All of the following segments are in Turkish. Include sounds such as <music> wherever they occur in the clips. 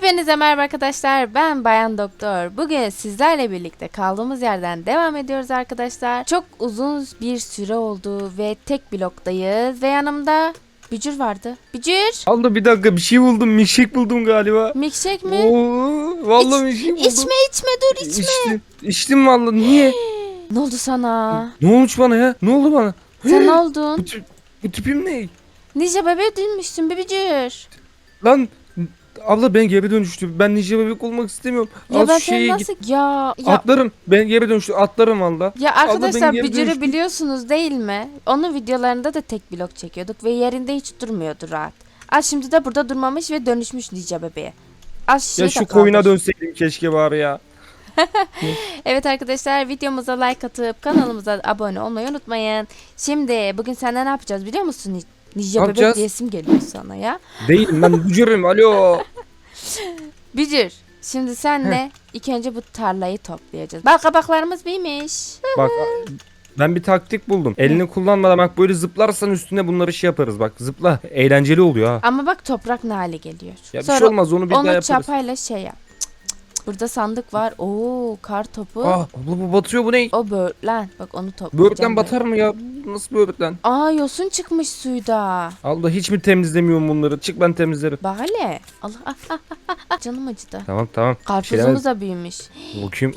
Hepinize merhaba arkadaşlar. Ben Bayan Doktor. Bugün sizlerle birlikte kaldığımız yerden devam ediyoruz arkadaşlar. Çok uzun bir süre oldu ve tek bloktayız ve yanımda Bücür vardı. Bücür! Abla bir dakika bir şey buldum. Milkshake buldum galiba. Milkshake mi? Oo, vallahi milkshake buldum. İçme içme dur içme. İçtim. İçtim vallahi. Niye? <gasps> Ne oldu sana? ne olmuş bana ya? Ne oldu bana? Sen ne <gasps> oldun? Bu, bu tipim ne? Ninja bebeğe dönmüşsün be Bücür. Lan abla ben geri dönüştüm. Ben ninja bebek olmak istemiyorum. Ya Az ben şeye seni git. nasıl... Ya... Ya, Atlarım. Ben geri dönüştüm. Atlarım valla. ya arkadaşlar geri Bücür'ü dönüştüm. biliyorsunuz değil mi? Onun videolarında da tek blok çekiyorduk ve yerinde hiç durmuyordu rahat. Az şimdi de burada durmamış ve dönüşmüş Ninja bebeğe. Şey Ya şu koyuna dönseydim keşke bari ya. <laughs> Evet arkadaşlar videomuza like atıp kanalımıza abone olmayı unutmayın. Şimdi bugün senden ne yapacağız biliyor musun? Ni- Ninja Ne bebek yapacağız? diyesim geliyor sana ya. Değilim ben bücürüm. Alo. <laughs> Bücür. Şimdi senle ilk önce bu tarlayı toplayacağız. Bak kabaklarımız büyümüş. Bak ben bir taktik buldum. Elini kullanmadan bak böyle zıplarsan üstüne bunları şey yaparız. Bak zıpla. Eğlenceli oluyor ha. Ama bak toprak ne hale geliyor. Ya bir şey olmaz onu bir daha onu yaparız. çapayla şey yap. Burada sandık var. Oo kar topu. Ah abla bu batıyor bu ne? O böğürtlen. Bak onu toplayacağım. Böğürtlen ben. batar mı ya? Nasıl böğürtlen? Aa yosun çıkmış suyda. Abla hiç mi temizlemiyorum bunları? Çık ben temizlerim. Bak hele. Allah ah, ah, ah, ah. canım acıdı. Tamam tamam. Karpuzumuz da büyümüş. Bakayım.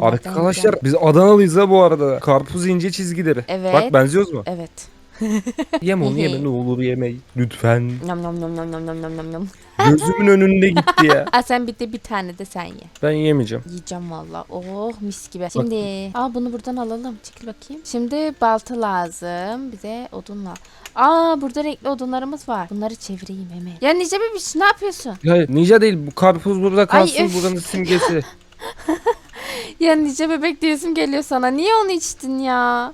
Arkadaşlar biz Adanalıyız ha bu arada. Karpuz ince çizgileri. Evet. Bak benziyoruz mu? Evet. Yeme onu yeme ne olur yeme. Lütfen. Nam nam nam nam nam nam nam nam nam. Gözümün önünde gitti ya. <laughs> Aa sen bir de bir tane de sen ye. Ben yemeyeceğim. Yiyeceğim valla. Oh mis gibi. Şimdi aa bunu buradan alalım. Çekil bakayım. Şimdi balta lazım. Bize odun lazım. Aa burada renkli odunlarımız var. Bunları çevireyim hemen. Ya Nice bebiş ne yapıyorsun? Ya ninja değil bu karpuz burada kalsın öf. buranın simgesi. <laughs> Ya Nice bebek diyesim geliyor sana. Niye onu içtin ya?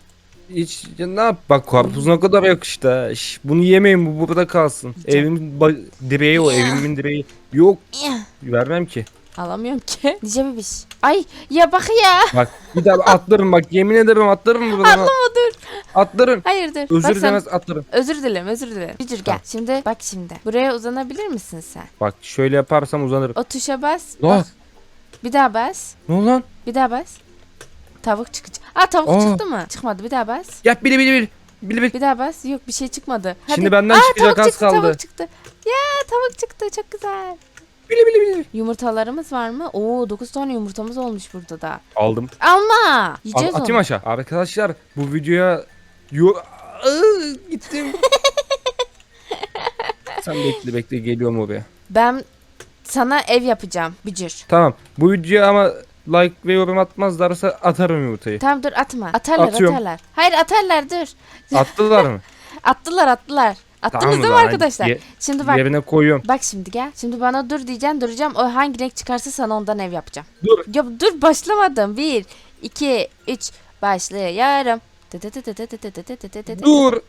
Hiç ya ne yap bak karpuz ne kadar yakıştı ha. Şş, bunu yemeyin bu burada kalsın. Evimin ba- direği o evimin direği. Yok vermem ki. Alamıyorum ki. <laughs> Nice bebiş. Ay ya bak ya. Bak bir daha atlarım bak yemin ederim atlarım buradan. Atlama dur. Atlarım. Hayır dur. Özür Bak sen- dilemez atlarım. Özür dilerim özür dilerim. Bücür gel. Tamam. Şimdi bak şimdi. Buraya uzanabilir misin sen? Bak şöyle yaparsam uzanırım. O tuşa bas. Ne? Bak. Bir daha bas. Ne lan? Bir daha bas. Tavuk çıkacak. Aa tavuk Aa. çıktı mı? Çıkmadı. Bir daha bas. Yap bili bili bili. Bili bili. Bir daha bas. Yok bir şey çıkmadı. Hadi. Şimdi benden Aa, çıkacak tavuk az çıktı, kaldı. Tavuk çıktı. Ya tavuk çıktı. Çok güzel. Bili bili bili. Yumurtalarımız var mı? Oo 9 tane yumurtamız olmuş burada da. Aldım. Alma. Al, Yiyeceğiz atayım onu. aşağı. Arkadaşlar bu videoya yo Iı, gittim. <laughs> Sen bekle bekle geliyorum oraya. Ben sana ev yapacağım. Bücür. Tamam. Bu videoya ama like ve yorum atmazlarsa atarım yumurtayı. Tamam dur atma. Atarlar Atıyorum. atarlar. Hayır atarlar dur. Attılar mı? Attılar attılar. Attınız Tamam o değil mi zaman. arkadaşlar? Ye- Şimdi bak. Yerine koyuyorum. Bak şimdi gel. Şimdi bana dur diyeceksin duracağım. O hangi renk çıkarsa sana ondan ev yapacağım. Dur. Ya dur başlamadım. 1, 2, 3 başlıyorum. Dur.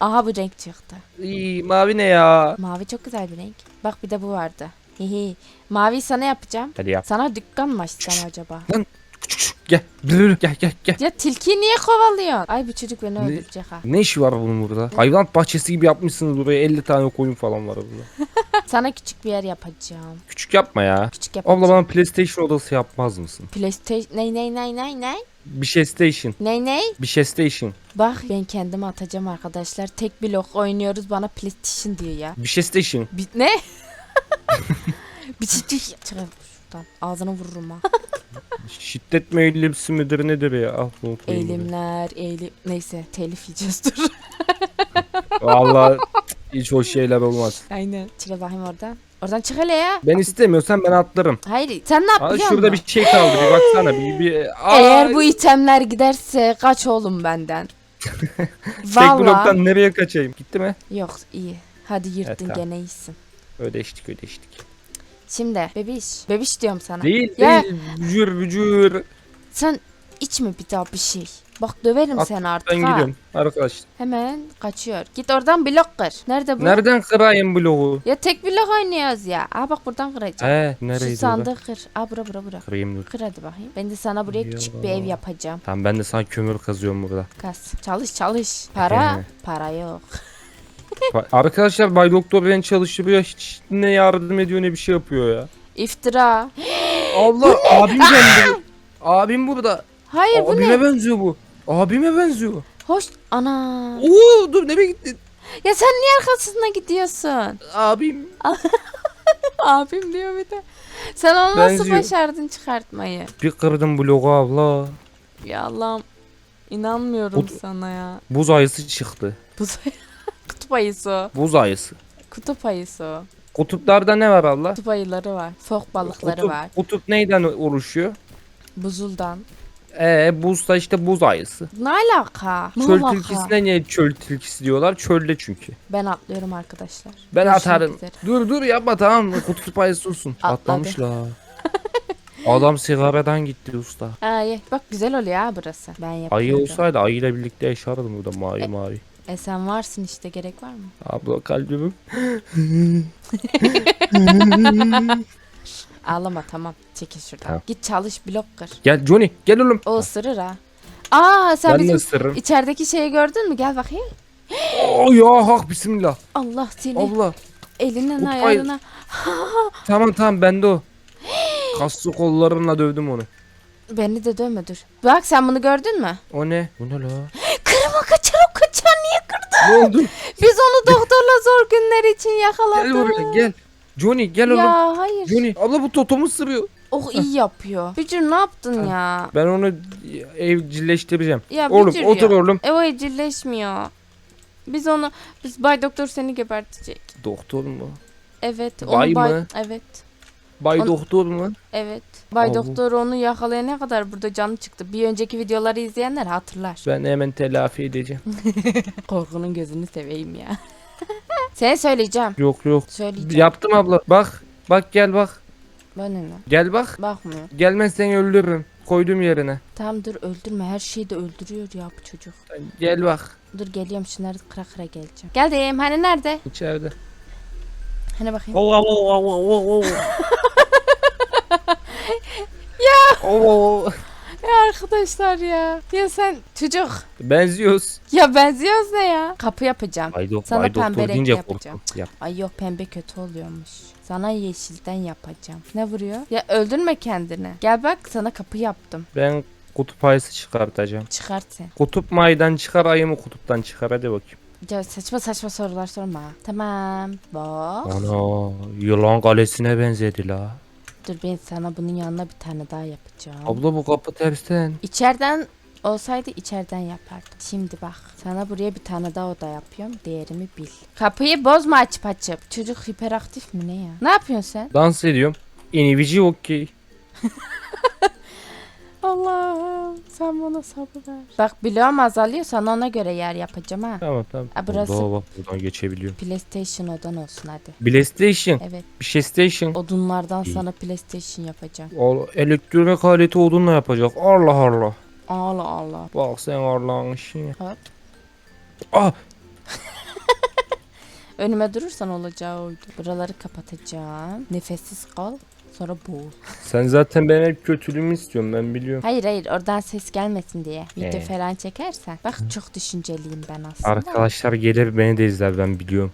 Aha bu renk çıktı. İyi, mavi ne ya? Mavi çok güzel bir renk. Bak bir de bu vardı. Hihi. Mavi sana yapacağım. Hadi yap. Sana dükkan mı açsam acaba? Gel. Dur, Gel gel gel. Ya tilkiyi niye kovalıyorsun? Ay bu çocuk beni Ne? öldürecek ha. Ne işi var bunun burada? Hayvanat bahçesi gibi yapmışsınız buraya 50 tane koyun falan var burada. <laughs> Sana küçük bir yer yapacağım. Küçük yapma ya. Küçük yapacağım. Abla bana PlayStation odası yapmaz mısın? PlayStation ney ney ney ney ney? Bir şey station. Ney ney? Bir şey station. Bak ben kendimi atacağım arkadaşlar. Tek blok oynuyoruz bana PlayStation diyor ya. Bir şey station. Bir, ne? Bir ciddi çık şuradan. Ağzına vururum ha. Şiddet mi eğilimsi midir nedir ya? Al bunu koyayım buraya. Eğilimler, eğilim... Neyse telif yiyeceğiz dur. Vallahi hiç hoş şeyler olmaz. Aynen. Çık bakayım oradan. Oradan çık hele ya. Ben istemiyorsam ben atlarım. Hayır sen ne yap Aa, biliyor şurada bir şey kaldı bir baksana bir bir. Eğer bu itemler giderse kaç oğlum benden. <laughs> tek Valla. bloktan nereye kaçayım? Gitti mi? Yok iyi. Hadi yırttın tamam. gene iyisin. Ödeştik ödeştik. Şimdi bebiş. Bebiş diyorum sana. Değil Ya değil. Bücür bücür. sen içme bir daha bir şey. Bak döverim At, seni artık Ben ha. gidiyorum arkadaş. Hemen kaçıyor. Git oradan blok kır. Nerede bu? Nereden kırayım bloğu? Ya tek blok oynuyoruz ya. Aa bak buradan kıracağım. He Şu nereydi orada? sandığı kır. Aa bura bura bura. Kırayım dur. Kır hadi bakayım. Ben de sana buraya küçük bir ev yapacağım. Tamam ben de sana kömür kazıyorum burada. Kas. Çalış çalış. Para? Para yok. <laughs> Arkadaşlar Bay Doktor beni çalıştırıyor. Hiç ne yardım ediyor ne bir şey yapıyor ya. İftira. Allah abim geldi. <laughs> Abim burada. Hayır bu Abime ne? benziyor bu. Abime benziyor. Hoş. Ana. Oo dur nereye gittin? Ya sen niye arkasına gidiyorsun? Abim. <laughs> Abim diyor bir de. Sen onu nasıl Benziyor. başardın çıkartmayı? Bir kırdım bloğu abla. Ya Allah'ım. inanmıyorum Ot- sana ya. Buz ayısı çıktı. Buz Kutup ayısı. Buz ayısı. Kutup ayısı. Kutuplarda ne var abla? Kutup ayıları var. Fok balıkları Kutup, var. kutup neyden oluşuyor? Buzuldan. Ee buzda işte buz ayısı. Ne alaka? Ne Çöl alaka? tilkisine niye çöl tilkisi diyorlar? Çölde çünkü. Ben atlıyorum arkadaşlar. Ben Görüşmek atarım. üzere. Dur dur yapma tamam mı? Kutup <laughs> ayısı olsun. Atladı. Atlamışlar. Adam sigaradan gitti usta. Ay, bak güzel oluyor ha burası. Ben yapıyorum. Ayı olsaydı ayıyla birlikte yaşardım burada mavi mavi. E sen varsın işte gerek var mı? Abla kalbim. <laughs> Ağlama tamam. Çekil şuradan. Tamam. Git çalış blok kır. Gel Johnny gel oğlum. O ısırır ha. Aa sen Ben de bizim ısırırım. içerideki şeyi gördün mü? Gel bakayım. Oh ya hak bismillah. Allah seni Abla. elinin Utku ayarına. <laughs> Tamam tamam bende o. Kaslı kollarımla dövdüm onu. Beni de dövme dur. Bak sen bunu gördün mü? O ne? Bu ne la? Kırma kaçar o kaçar niye kırdın? Ne oldu? Biz onu doktorla zor günler için yakaladık. gel buraya gel. Johnny gel oğlum. Ya hayır. Johnny abla bu totomu ısırıyor. Oh iyi yapıyor. Bücür ne yaptın ya? Ben onu evcilleştireceğim. Ya Oğlum Bücür otur ya. oğlum. E o evcilleşmiyor. Biz onu, biz Bay Doktor seni gebertecek. Doktor mu? Evet. Bay onu bay, mı? Evet. Bay On- doktor mu? Evet. Bay Allah. Doktor onu yakalayana kadar burada canı çıktı. Bir önceki videoları izleyenler hatırlar. Ben hemen telafi edeceğim. <laughs> Korkunun gözünü seveyim ya. <laughs> Seni söyleyeceğim. yok yok. Söyleyeceğim. Yaptım abla. Bak. Bak gel bak. Bana ne? Gel bak. Bakmıyor. Gelmezsen öldürürüm. Koydum yerine. Tamam dur öldürme. Her şeyi de öldürüyor ya bu çocuk. Gel bak. Dur geliyorum şunları kıra kıra geleceğim. Geldim. Hani nerede? İçeride. Hani bakayım. <laughs> Oo. Ya arkadaşlar ya. Ya sen çocuk. Benziyoruz. Ya benziyoruz ne ya? Kapı yapacağım. Bay, dok Sana bay pembe doktor deyince yapacağım. korktum. Ay yok pembe kötü oluyormuş. Sana yeşilden yapacağım. Ne vuruyor? Ya öldürme kendini. Gel bak sana kapı yaptım. Ben kutup ayısı çıkartacağım. Çıkart sen. Kutup maydan çıkar ayı mı kutuptan çıkar hadi bakayım. Ya saçma saçma sorular sorma. Tamam. Bak. Ana yılan kalesine benzedi la. Dur ben sana bunun yanına bir tane daha yapacağım. Abla bu kapı tersten. İçeriden olsaydı içeriden yapardım. Şimdi bak sana buraya bir tane daha oda yapıyorum. Değerimi bil. Kapıyı bozma açıp açıp. Çocuk hiperaktif mi ne ya? Ne yapıyorsun sen? Dans ediyorum. İnivici okey. <laughs> Sen bana sabır ver. Bak bloğum azalıyor sana ona göre yer yapacağım ha. Tamam tamam. Ha, burası- Burada bak buradan geçebiliyorum. PlayStation odan olsun hadi. PlayStation. Evet Bir şey station. odunlardan İyi. sana PlayStation yapacağım. O elektronik aleti odunla yapacak. Allah Allah. Allah Allah. Bak sen Allah'ın işine. Hop. Ah <laughs> Önüme durursan olacağı oydu. Buraları kapatacağım. Nefessiz kal. Sonra boğul. sen zaten benim hep kötülüğümü istiyorsun ben biliyorum. Hayır hayır oradan ses gelmesin diye. Video Ee. falan çekersen. Bak çok düşünceliyim ben aslında. Arkadaşlar gelir beni de izler ben biliyorum.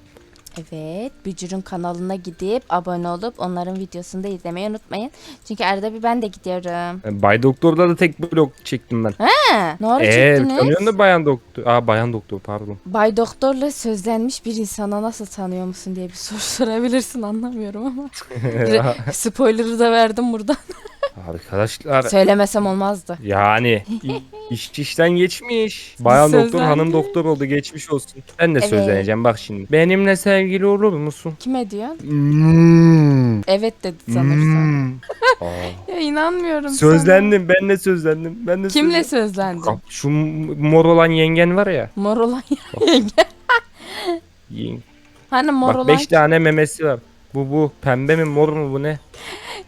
Evet. Bücür'ün kanalına gidip abone olup onların videosunu da izlemeyi unutmayın. Çünkü arada bir ben de gidiyorum. Ben Bay Doktor'da da tek blok çektim ben. He, ne ara Eee çektiniz? tanıyorsun da Bayan Doktor. Aa Bayan Doktor pardon. Bay Doktor'la sözlenmiş bir insana nasıl tanıyor musun diye bir soru sorabilirsin anlamıyorum ama. <laughs> Spoiler'ı da verdim buradan. <laughs> Arkadaşlar Söylemesem olmazdı. yani i- <laughs> iş işten geçmiş. Bayan doktor hanım doktor oldu geçmiş olsun. Ben de Evet. sözleneceğim bak şimdi. Benimle sevgili olur musun? Kime diyorsun? Hmm. Evet dedi sanırsam. Aa, <laughs> Ya inanmıyorum sözlendim ben de sözlendim. Ben de sana. Kimle sözlendim. sözlendin? Kap- Şu mor olan yengen var ya. Mor olan Yeng- Hani mor Bak olan? 5 tane memesi var. Bu bu pembe mi mor mu bu ne?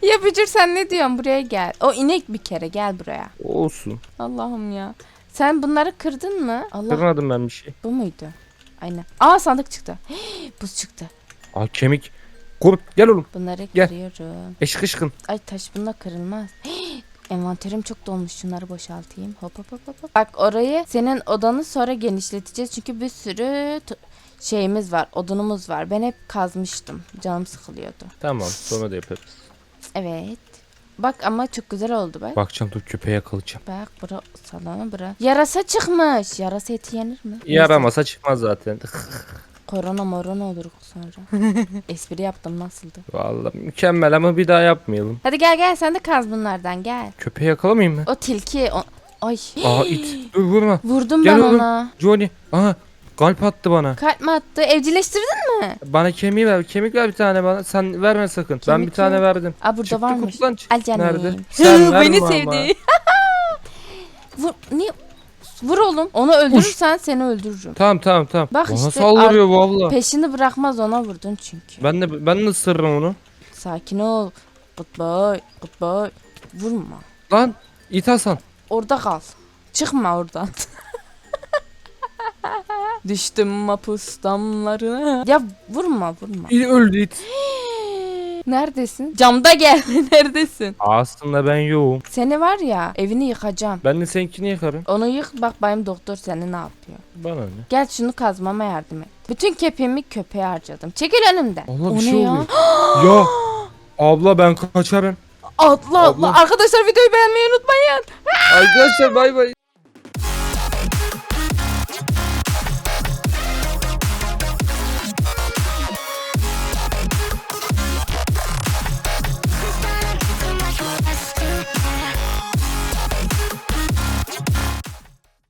Ya Bücür sen ne diyorsun buraya gel. O inek bir kere gel buraya. Olsun. Allah'ım ya. Sen bunları kırdın mı? Allah Kırmadım ben bir şey. bu muydu? Aynen. Aa sandık çıktı. <gasps> Buz çıktı. Aa kemik. Kurt gel oğlum. Bunları Gel. kırıyorum. Eşk ışkın. Ay taş bununla kırılmaz. <gasps> Envanterim çok dolmuş. Şunları boşaltayım. Hop hop hop hop. Bak orayı senin odanı sonra genişleteceğiz. Çünkü bir sürü şeyimiz var. Odunumuz var. Ben hep kazmıştım. Canım sıkılıyordu. Tamam sonra da yaparız. Evet. Bak ama çok güzel oldu bak. Bakacağım dur köpeğe yakalayacağım. Bak bura salama bura. Yarasa çıkmış. Yarasa eti yenir mi? Yaramasa çıkmaz zaten. <laughs> Korona morona olur sonra. <laughs> Espri yaptım nasıldı? Vallahi mükemmel ama bir daha yapmayalım. Hadi gel gel sen de kaz bunlardan gel. Köpeği yakalamayayım mı? O tilki o... Ay. Aa it. Dur vurma. Vurdum Gel ben oğlum. ona. Johnny. Aha kalp attı bana. Kalp mi attı? Evcilleştirdin mi? Bana kemiği ver. Kemik ver bir tane bana. Sen verme sakın. ben Kemik bir tane yok. verdim. Aa burada Çıktı varmış. kutudan çıktı. Al canım. Nerede? Sen <laughs> verme Beni ama. sevdi. <laughs> Vur, niye? Vur oğlum. Onu öldürürsen seni öldürürüm. Tamam tamam tamam. Bak Bana işte saldırıyor valla. Peşini bırakmaz ona vurdun çünkü. Ben de ben de ısırırım onu. Sakin ol. Good boy. Good boy. Vurma. Lan it Hasan. Orada kal. Çıkma oradan. <laughs> Düştüm mapus damlarına. Ya vurma vurma. İyi öldü it. <gasps> Neredesin? Camda gel. <laughs> Neredesin? Aslında ben yoğum. Seni var ya evini yıkacağım. Ben de seninkini yakarım. Onu yık bak benim doktor seni ne yapıyor. Bana ne? Gel şunu kazmama yardım et. Bütün kepiğimi köpeğe harcadım. Çekil önümden. Allah o bir ne şey ya? oluyor. <gasps> ya abla ben kaçarım. Atla atla. Abla. Arkadaşlar videoyu beğenmeyi unutmayın. Arkadaşlar bay bay.